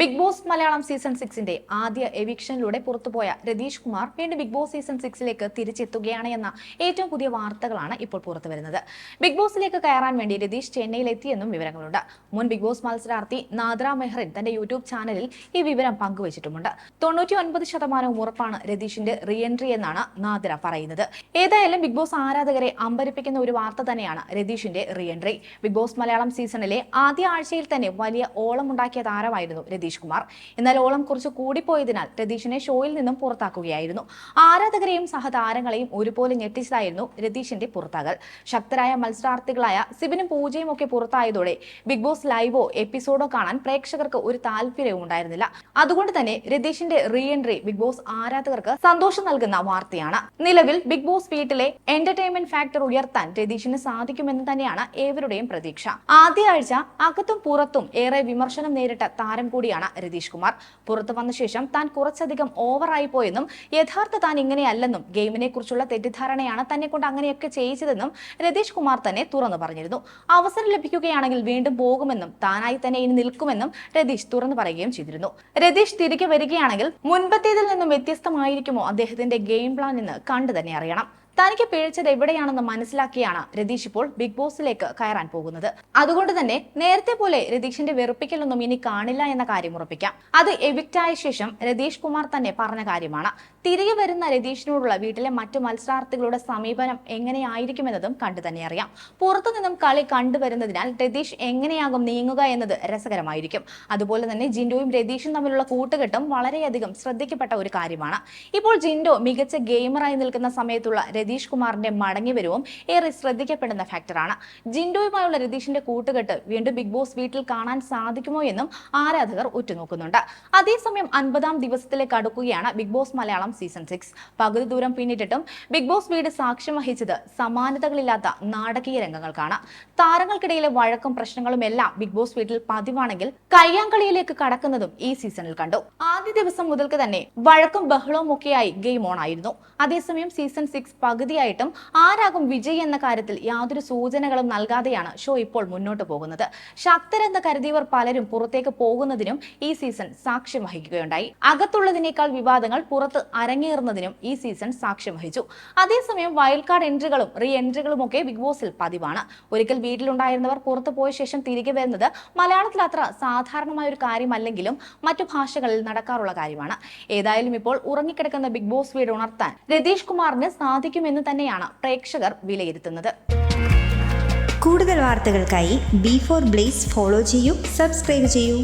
Big Boss Malayalam season സിക്സിന്റെ ആദ്യ എവിക്ഷനിലൂടെ പുറത്തുപോയ രതീഷ് കുമാർ വീണ്ടും ബിഗ് ബോസ് സീസൺ സിക്സിലേക്ക് തിരിച്ചെത്തുകയാണ് എന്ന ഏറ്റവും പുതിയ വാർത്തകളാണ് ഇപ്പോൾ പുറത്തു വരുന്നത്. ബിഗ് ബോസിലേക്ക് കയറാൻ വേണ്ടി രതീഷ് ചെന്നൈയിൽ എത്തിയെന്നും വിവരങ്ങളുണ്ട്. മുൻ ബിഗ് ബോസ് മത്സരാർത്ഥി നാദ്ര മെഹ്റിൻ തന്റെ യൂട്യൂബ് ചാനലിൽ ഈ വിവരം പങ്കുവച്ചിട്ടുമുണ്ട്. തൊണ്ണൂറ്റി ഒൻപത് ശതമാനവും ഉറപ്പാണ് രതീഷിന്റെ റീ എൻട്രി എന്നാണ് നാദ്ര പറയുന്നത്. ഏതായാലും ബിഗ് ബോസ് ആരാധകരെ അമ്പരിപ്പിക്കുന്ന ഒരു വാർത്ത തന്നെയാണ് രതീഷിന്റെ re entry Bigg Boss Malayalam സീസണിലെ ആദ്യ ആഴ്ചയിൽ തന്നെ വലിയ ഓളമുണ്ടാക്കിയ താരമായിരുന്നു രതീഷ്. കുമാർ എന്നാൽ ഓളം കുറച്ച് കൂടിപ്പോയതിനാൽ രതീഷിനെ ഷോയിൽ നിന്നും പുറത്താക്കുകയായിരുന്നു. ആരാധകരെയും സഹതാരങ്ങളെയും ഒരുപോലെ ഞെട്ടിച്ചതായിരുന്നു രതീഷിന്റെ പുറത്താകൽ. ശക്തരായ മത്സരാർത്ഥികളായ സിബിനും പൂജയും ഒക്കെ പുറത്തായതോടെ ബിഗ് ബോസ് ലൈവോ എപ്പിസോഡോ കാണാൻ പ്രേക്ഷകർക്ക് ഒരു താല്പര്യവും ഉണ്ടായിരുന്നില്ല. അതുകൊണ്ട് തന്നെ രതീഷിന്റെ റീ എൻട്രി ബിഗ് ബോസ് ആരാധകർക്ക് സന്തോഷം നൽകുന്ന വാർത്തയാണ്. നിലവിൽ ബിഗ് ബോസ് വീട്ടിലെ എന്റർടൈൻമെന്റ് ഫാക്ടർ ഉയർത്താൻ രതീഷിന് സാധിക്കുമെന്ന് തന്നെയാണ് ഏവരുടെയും പ്രതീക്ഷ. ആദ്യ ആഴ്ച അകത്തും പുറത്തും ഏറെ വിമർശനം നേരിട്ട താരം കൂടിയാണ് രതീഷ് കുമാർ. പുറത്തു വന്ന ശേഷം താൻ കുറച്ചധികം ഓവറായി പോയെന്നും യഥാർത്ഥ താൻ ഇങ്ങനെയല്ലെന്നും ഗെയിമിനെ കുറിച്ചുള്ള തെറ്റിദ്ധാരണയാണ് തന്നെ കൊണ്ട് അങ്ങനെയൊക്കെ ചെയ്യിച്ചതെന്നും രതീഷ് കുമാർ തന്നെ തുറന്നു പറഞ്ഞിരുന്നു. അവസരം ലഭിക്കുകയാണെങ്കിൽ വീണ്ടും പോകുമെന്നും താനായി തന്നെ ഇനി നിൽക്കുമെന്നും രതീഷ് തുറന്നു പറയുകയും ചെയ്തിരുന്നു. രതീഷ് തിരികെ വരികയാണെങ്കിൽ മുൻപത്തേതിൽ നിന്നും വ്യത്യസ്തമായിരിക്കുമോ അദ്ദേഹത്തിന്റെ ഗെയിം പ്ലാൻ എന്ന് കണ്ടു തന്നെ അറിയണം. തനിക്ക് പിഴച്ചത് എവിടെയാണെന്ന് മനസ്സിലാക്കിയാണ് രതീഷ് ഇപ്പോൾ ബിഗ് ബോസിലേക്ക് കയറാൻ പോകുന്നത്. അതുകൊണ്ട് തന്നെ നേരത്തെ പോലെ രതീഷിന്റെ വെറുപ്പിക്കലൊന്നും ഇനി കാണില്ല എന്ന കാര്യം ഉറപ്പിക്കാം. അത് എവിക്റ്റ് ആയ ശേഷം രതീഷ് കുമാർ തന്നെ പറഞ്ഞ കാര്യമാണ്. തിരികെ വരുന്ന രതീഷിനോടുള്ള വീട്ടിലെ മറ്റു മത്സരാർത്ഥികളുടെ സമീപനം എങ്ങനെയായിരിക്കുമെന്നതും കണ്ടു തന്നെ അറിയാം. പുറത്തു നിന്നും കളി കണ്ടുവരുന്നതിനാൽ രതീഷ് എങ്ങനെയാകും നീങ്ങുക എന്നത് രസകരമായിരിക്കും. അതുപോലെ തന്നെ ജിൻഡോയും രതീഷും തമ്മിലുള്ള കൂട്ടുകെട്ടും വളരെയധികം ശ്രദ്ധിക്കപ്പെട്ട ഒരു കാര്യമാണ്. ഇപ്പോൾ ജിൻഡോ മികച്ച ഗെയിമറായി നിൽക്കുന്ന സമയത്തുള്ള രതീഷ് കുമാറിന്റെ മടങ്ങിവരവും ഏറെ ശ്രദ്ധിക്കപ്പെടുന്ന ഫാക്ടറാണ്. ജിൻഡോയുമായുള്ള രതീഷിന്റെ കൂട്ടുകെട്ട് വീണ്ടും ബിഗ് ബോസ് വീട്ടിൽ കാണാൻ സാധിക്കുമോ എന്നും ആരാധകർ ഉറ്റുനോക്കുന്നുണ്ട്. അതേസമയം അൻപതാം ദിവസത്തിലേക്ക് അടുക്കുകയാണ് Bigg Boss Malayalam season six. പകുതി ദൂരം പിന്നിട്ടിട്ടും ബിഗ് ബോസ് വീട് സാക്ഷ്യം വഹിച്ചത് സമാനതകളില്ലാത്ത നാടകീയ രംഗങ്ങൾക്കാണ്. താരങ്ങൾക്കിടയിലെ വഴക്കും പ്രശ്നങ്ങളും എല്ലാം ബിഗ് ബോസ് വീട്ടിൽ പതിവാണെങ്കിൽ കയ്യാങ്കളിയിലേക്ക് കടക്കുന്നതും ഈ സീസണിൽ കണ്ടു. ആദ്യ ദിവസം മുതൽക്ക് തന്നെ വഴക്കും ബഹളവും ഒക്കെയായി ഗെയിം ഓൺ ആയിരുന്നു. അതേസമയം സീസൺ സിക്സ് പകുതിയായിട്ടും ആരാകും വിജയ് എന്ന കാര്യത്തിൽ യാതൊരു സൂചനകളും നൽകാതെയാണ് ഷോ ഇപ്പോൾ മുന്നോട്ട് പോകുന്നത്. ശക്തരെന്ന് കരുതിയവർ പലരും പുറത്തേക്ക് പോകുന്നതിനും ഈ സീസൺ സാക്ഷ്യം വഹിക്കുകയുണ്ടായി. അകത്തുള്ളതിനേക്കാൾ വിവാദങ്ങൾ പുറത്ത് അരങ്ങേറുന്നതിനും ഈ സീസൺ സാക്ഷ്യം വഹിച്ചു. അതേസമയം വൈൽഡ് കാർഡ് എൻട്രികളും റീ എൻട്രികളും ഒക്കെ ബിഗ് ബോസിൽ പതിവാണ്. ഒരിക്കൽ വീട്ടിലുണ്ടായിരുന്നവർ പുറത്തു പോയ ശേഷം തിരികെ വരുന്നത് മലയാളത്തിൽ അത്ര സാധാരണമായ ഒരു കാര്യമല്ലെങ്കിലും മറ്റു ഭാഷകളിൽ നടക്കാറുള്ള കാര്യമാണ്. ഏതായാലും ഇപ്പോൾ ഉറങ്ങിക്കിടക്കുന്ന ബിഗ് ബോസ് വീട് ഉണർത്താൻ രതീഷ് കുമാറിന് സാധിക്കുമെന്ന് തന്നെയാണ് പ്രേക്ഷകർ വിലയിരുത്തുന്നത്. കൂടുതൽ വാർത്തകൾക്കായി ബി ഫോർ ബ്ലേസ് ഫോളോ ചെയ്യൂ സബ്സ്ക്രൈബ് ചെയ്യൂ.